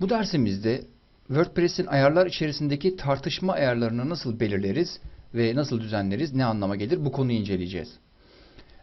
Bu dersimizde WordPress'in ayarlar içerisindeki tartışma ayarlarını nasıl belirleriz ve nasıl düzenleriz, ne anlama gelir bu konuyu inceleyeceğiz.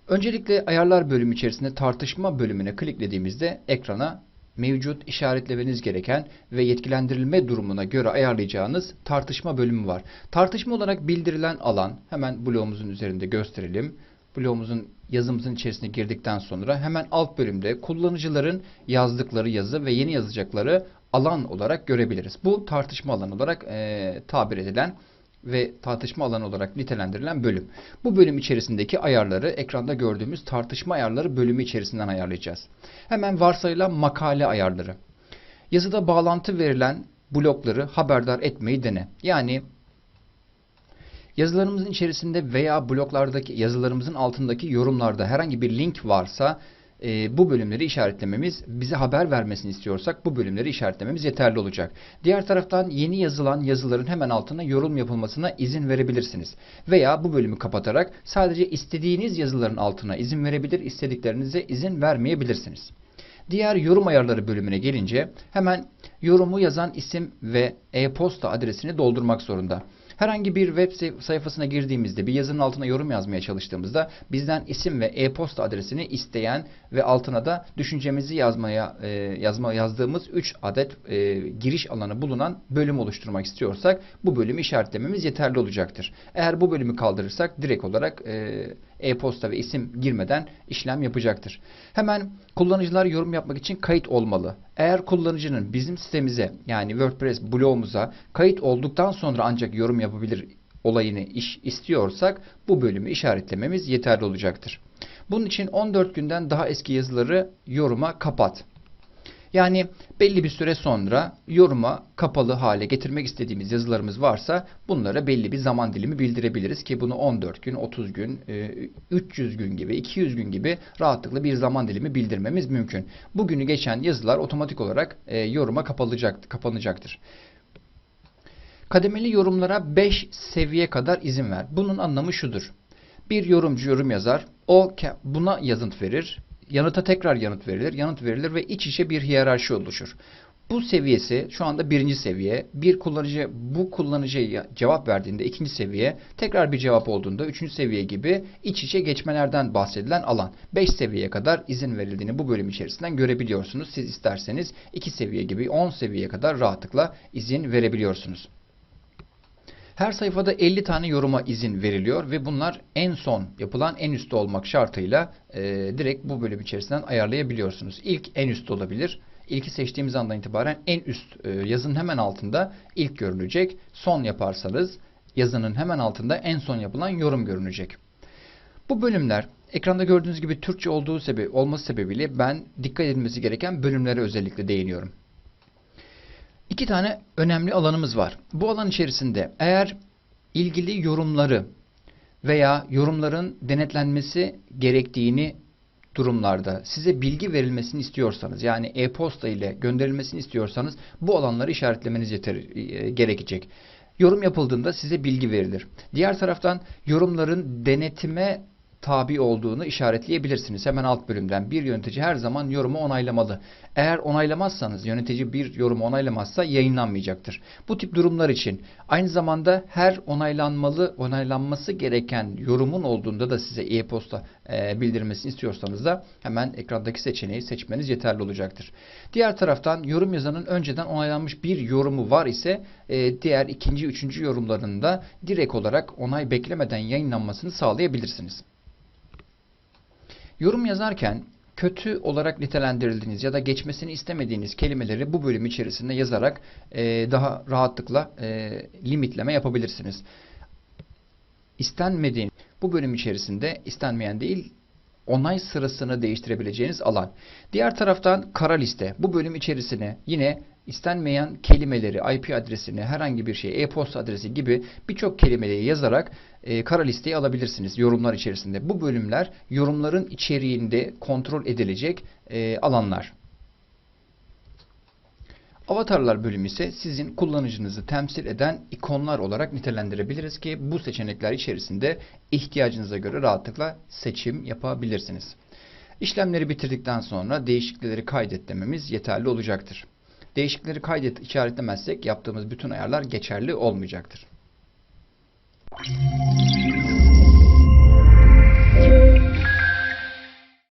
Öncelikle ayarlar bölümü içerisinde tartışma bölümüne kliklediğimizde ekrana mevcut işaretlemeniz gereken ve yetkilendirilme durumuna göre ayarlayacağınız tartışma bölümü var. Tartışma olarak bildirilen alan hemen bloğumuzun üzerinde gösterelim. Bloğumuzun yazımızın içerisine girdikten sonra hemen alt bölümde kullanıcıların yazdıkları yazı ve yeni yazacakları alan olarak görebiliriz. Bu tartışma alanı olarak e, tabir edilen ve tartışma alanı olarak nitelendirilen bölüm. Bu bölüm içerisindeki ayarları ekranda gördüğümüz tartışma ayarları bölümü içerisinden ayarlayacağız. Hemen varsayılan makale ayarları. Yazıda bağlantı verilen blokları haberdar etmeyi dene. Yani yazılarımızın içerisinde veya bloklardaki yazılarımızın altındaki yorumlarda herhangi bir link varsa e, bu bölümleri işaretlememiz, bize haber vermesini istiyorsak bu bölümleri işaretlememiz yeterli olacak. Diğer taraftan yeni yazılan yazıların hemen altına yorum yapılmasına izin verebilirsiniz. Veya bu bölümü kapatarak sadece istediğiniz yazıların altına izin verebilir, istediklerinize izin vermeyebilirsiniz. Diğer yorum ayarları bölümüne gelince hemen yorumu yazan isim ve e-posta adresini doldurmak zorunda. Herhangi bir web sayfasına girdiğimizde bir yazının altına yorum yazmaya çalıştığımızda bizden isim ve e-posta adresini isteyen ve altına da düşüncemizi yazmaya e, yazma yazdığımız 3 adet e, giriş alanı bulunan bölüm oluşturmak istiyorsak bu bölümü işaretlememiz yeterli olacaktır. Eğer bu bölümü kaldırırsak direkt olarak e, e-posta ve isim girmeden işlem yapacaktır. Hemen kullanıcılar yorum yapmak için kayıt olmalı. Eğer kullanıcının bizim sitemize yani WordPress blogumuza kayıt olduktan sonra ancak yorum yapabilir olayını iş istiyorsak bu bölümü işaretlememiz yeterli olacaktır. Bunun için 14 günden daha eski yazıları yoruma kapat. Yani belli bir süre sonra yoruma kapalı hale getirmek istediğimiz yazılarımız varsa bunlara belli bir zaman dilimi bildirebiliriz ki bunu 14 gün, 30 gün, 300 gün gibi, 200 gün gibi rahatlıkla bir zaman dilimi bildirmemiz mümkün. Bugünü geçen yazılar otomatik olarak e, yoruma kapanacaktır. Kademeli yorumlara 5 seviye kadar izin ver. Bunun anlamı şudur. Bir yorumcu yorum yazar, o buna yazınt verir, yanıta tekrar yanıt verilir. Yanıt verilir ve iç içe bir hiyerarşi oluşur. Bu seviyesi şu anda birinci seviye. Bir kullanıcı bu kullanıcıya cevap verdiğinde ikinci seviye, tekrar bir cevap olduğunda üçüncü seviye gibi iç içe geçmelerden bahsedilen alan. Beş seviyeye kadar izin verildiğini bu bölüm içerisinden görebiliyorsunuz. Siz isterseniz iki seviye gibi on seviyeye kadar rahatlıkla izin verebiliyorsunuz. Her sayfada 50 tane yoruma izin veriliyor ve bunlar en son yapılan en üstte olmak şartıyla e, direkt bu bölüm içerisinden ayarlayabiliyorsunuz. İlk en üstte olabilir. İlki seçtiğimiz andan itibaren en üst e, yazının hemen altında ilk görünecek. Son yaparsanız yazının hemen altında en son yapılan yorum görünecek. Bu bölümler ekranda gördüğünüz gibi Türkçe olduğu sebebi, olması sebebiyle ben dikkat edilmesi gereken bölümlere özellikle değiniyorum. İki tane önemli alanımız var. Bu alan içerisinde eğer ilgili yorumları veya yorumların denetlenmesi gerektiğini durumlarda size bilgi verilmesini istiyorsanız yani e-posta ile gönderilmesini istiyorsanız bu alanları işaretlemeniz yeter, e, gerekecek. Yorum yapıldığında size bilgi verilir. Diğer taraftan yorumların denetime tabi olduğunu işaretleyebilirsiniz. Hemen alt bölümden bir yönetici her zaman yorumu onaylamalı. Eğer onaylamazsanız yönetici bir yorumu onaylamazsa yayınlanmayacaktır. Bu tip durumlar için aynı zamanda her onaylanmalı onaylanması gereken yorumun olduğunda da size e-posta e, bildirmesini istiyorsanız da hemen ekrandaki seçeneği seçmeniz yeterli olacaktır. Diğer taraftan yorum yazanın önceden onaylanmış bir yorumu var ise e, diğer ikinci, üçüncü yorumlarında direkt olarak onay beklemeden yayınlanmasını sağlayabilirsiniz. Yorum yazarken kötü olarak nitelendirildiğiniz ya da geçmesini istemediğiniz kelimeleri bu bölüm içerisinde yazarak e, daha rahatlıkla e, limitleme yapabilirsiniz. İstenmediğin bu bölüm içerisinde istenmeyen değil onay sırasını değiştirebileceğiniz alan. Diğer taraftan kara liste. Bu bölüm içerisine yine istenmeyen kelimeleri, IP adresini, herhangi bir şey, e-posta adresi gibi birçok kelimeyi yazarak e, kara listeyi alabilirsiniz yorumlar içerisinde. Bu bölümler yorumların içeriğinde kontrol edilecek e, alanlar. Avatarlar bölümü ise sizin kullanıcınızı temsil eden ikonlar olarak nitelendirebiliriz ki bu seçenekler içerisinde ihtiyacınıza göre rahatlıkla seçim yapabilirsiniz. İşlemleri bitirdikten sonra değişiklikleri kaydet dememiz yeterli olacaktır. Değişiklikleri kaydet işaretlemezsek yaptığımız bütün ayarlar geçerli olmayacaktır.